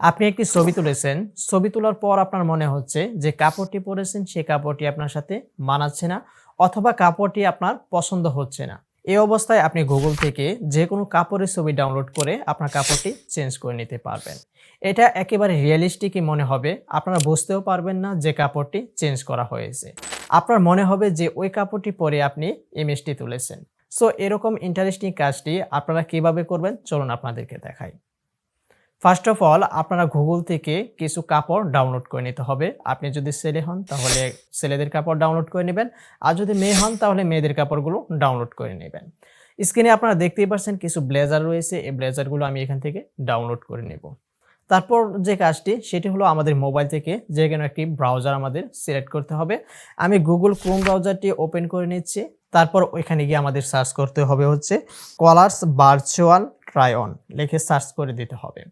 আপনি একটি ছবি তুলেছেন। ছবি তোলার পর আপনার মনে হচ্ছে যে কাপড়টি পরেছেন সেই কাপড়টি আপনার সাথে মানাচ্ছে না অথবা কাপড়টি আপনার পছন্দ হচ্ছে না। এই অবস্থায় আপনি গুগল থেকে যে কোনো কাপড়ের ছবি ডাউনলোড করে আপনার কাপড়টি চেঞ্জ করে নিতে পারবেন। এটা একেবারে রিয়েলিস্টিকই মনে হবে। আপনারা বুঝতেও পারবেন না যে কাপড়টি চেঞ্জ করা হয়েছে। আপনার মনে হবে যে ওই কাপড়টি পরে আপনি ইমেজটি তুলেছেন। সো এরকম ইন্টারেস্টিং কাজটি আপনারা কীভাবে করবেন? চলুন আপনাদেরকে দেখাই। ফার্স্ট অফ অল আপনারা গুগল থেকে কিছু কাপড় ডাউনলোড করে নিতে হবে। আপনি যদি ছেলে হন, তাহলে ছেলেদের কাপড় ডাউনলোড করে নেবেন। আর যদি মেয়ে হন, তাহলে মেয়েদের কাপড়গুলো ডাউনলোড করে নেবেন। স্ক্রিনে আপনারা দেখতেই পাচ্ছেন কিছু ব্লেজার রয়েছে। এই ব্লেজারগুলো আমি এখান থেকে ডাউনলোড করে নেব। তারপর যে কাজটি, সেটি হলো আমাদের মোবাইল থেকে যে কোনো একটি ব্রাউজার আমাদের সিলেক্ট করতে হবে। আমি গুগল ক্রোম ব্রাউজারটি ওপেন করে নিচ্ছি। তারপর ওইখানে গিয়ে আমাদের সার্চ করতে হবে হচ্ছে কলার্স ভার্চুয়াল অন লিখে সার্চ করে দিতে হবে।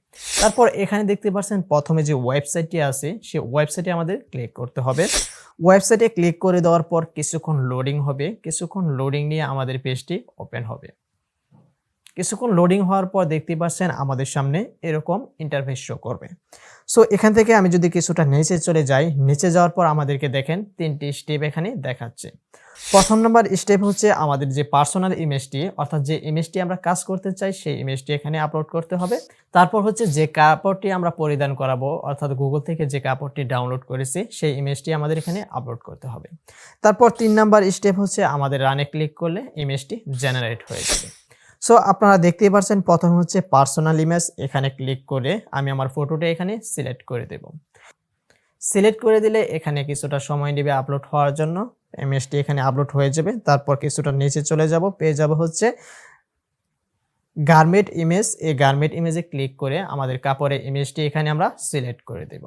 তারপর এখানে দেখতে পাচ্ছেন প্রথমে যে ওয়েবসাইটটি আছে, সেই ওয়েবসাইটে আমাদের ক্লিক করতে হবে। ওয়েবসাইটে ক্লিক করে দেওয়ার পর কিছুক্ষণ লোডিং হবে। কিছুক্ষণ লোডিং নিয়ে আমাদের পেজটি ওপেন হবে। কিছুক্ষণ লোডিং হওয়ার পর দেখতে পাচ্ছেন আমাদের সামনে এরকম ইন্টারফেস শো করবে। সো এখান থেকে আমি যদি কিছুটা নিচে চলে যাই, নিচে যাওয়ার পর আমাদেরকে দেখেন তিনটি স্টেপ এখানে দেখাচ্ছে। প্রথম নম্বর স্টেপ হচ্ছে আমাদের যে পার্সোনাল ইমেজটি অর্থাৎ যে ইমেজটি আমরা কাজ করতে চাই, সেই ইমেজটি এখানে আপলোড করতে হবে। তারপর হচ্ছে যে কাপড়টি আমরা পরিধান করাবো, অর্থাৎ গুগল থেকে যে কাপড়টি ডাউনলোড করেছি, সেই ইমেজটি আমাদের এখানে আপলোড করতে হবে। তারপর তিন নাম্বার স্টেপ হচ্ছে আমাদের রানে ক্লিক করলে ইমেজটি জেনারেট হয়ে যাবে। সো আপনারা দেখতেই পাচ্ছেন প্রথম হচ্ছে পার্সোনাল ইমেজ এখানে ক্লিক করে আমি আমার ফটোটা এখানে সিলেক্ট করে দেব। সিলেক্ট করে দিলে এখানে কিছুটা সময় নেবে আপলোড হওয়ার জন্য। ইমেজটি এখানে আপলোড হয়ে যাবে। তারপর কিছুটা নিচে চলে যাব, পেয়ে যাব হচ্ছে গার্মেন্ট ইমেজ এই গার্মেন্ট ইমেজে ক্লিক করে আমাদের কাপড়ের ইমেজটি এখানে আমরা সিলেক্ট করে দেব।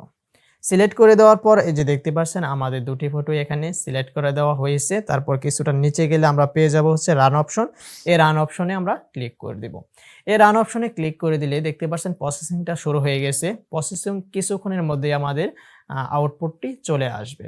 সিলেক্ট করে দেওয়ার পর এই যে দেখতে পাচ্ছেন, আমাদের দুটি ফটো এখানে সিলেক্ট করে দেওয়া হয়েছে। তারপর কিছুটা নিচে গেলে আমরা পেয়ে যাব হচ্ছে রান অপশন এই রান অপশনে আমরা ক্লিক করে দেব। এই রান অপশনে ক্লিক করে দিলে দেখতে পাচ্ছেন প্রসেসিংটা শুরু হয়ে গেছে। প্রসেসিং কিছুক্ষণের মধ্যে আমাদের আউটপুটটি চলে আসবে।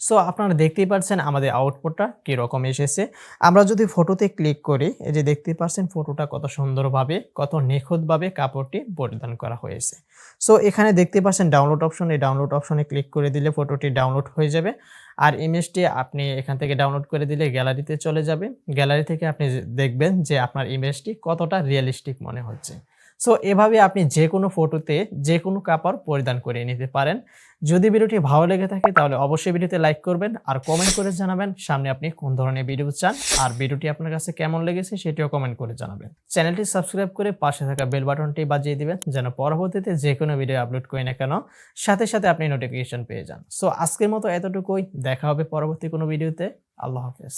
সো আপনারা দেখতেই পাচ্ছেন আমাদের আউটপুটটা কীরকম এসেছে। আমরা যদি ফটোতে ক্লিক করি, এই যে দেখতে পাচ্ছেন ফটোটা কত সুন্দরভাবে, কত নিখুঁতভাবে কাপড়টি পরিধান করা হয়েছে। সো এখানে দেখতে পাচ্ছেন ডাউনলোড অপশন এই ডাউনলোড অপশনে ক্লিক করে দিলে ফটোটি ডাউনলোড হয়ে যাবে। আর ইমেজটি আপনি এখান থেকে ডাউনলোড করে দিলে গ্যালারিতে চলে যাবে। গ্যালারি থেকে আপনি দেখবেন যে আপনার ইমেজটি কতটা রিয়েলিস্টিক মনে হচ্ছে। সো এভাবে আপনি যে কোনো ফটোতে যে কোনো কাপড় পরিধান করে নিতে পারেন। যদি ভিডিওটি ভালো লেগে থাকে, তাহলে অবশ্যই ভিডিওতে লাইক করবেন আর কমেন্ট করে জানাবেন সামনে আপনি কোন ধরনের ভিডিও চান আর ভিডিওটি আপনার কাছে কেমন লেগেছে সেটিও কমেন্ট করে জানাবেন। চ্যানেলটি সাবস্ক্রাইব করে পাশে থাকা বেল বাটনটি বাজিয়ে দিবেন যেন পরবর্তীতে যে কোনো ভিডিও আপলোড করি না কেন, সাথে সাথে আপনি নোটিফিকেশন পেয়ে যান। সো আজকের মতো এতটুকুই। দেখা হবে পরবর্তী কোনো ভিডিওতে আল্লাহ হাফেজ।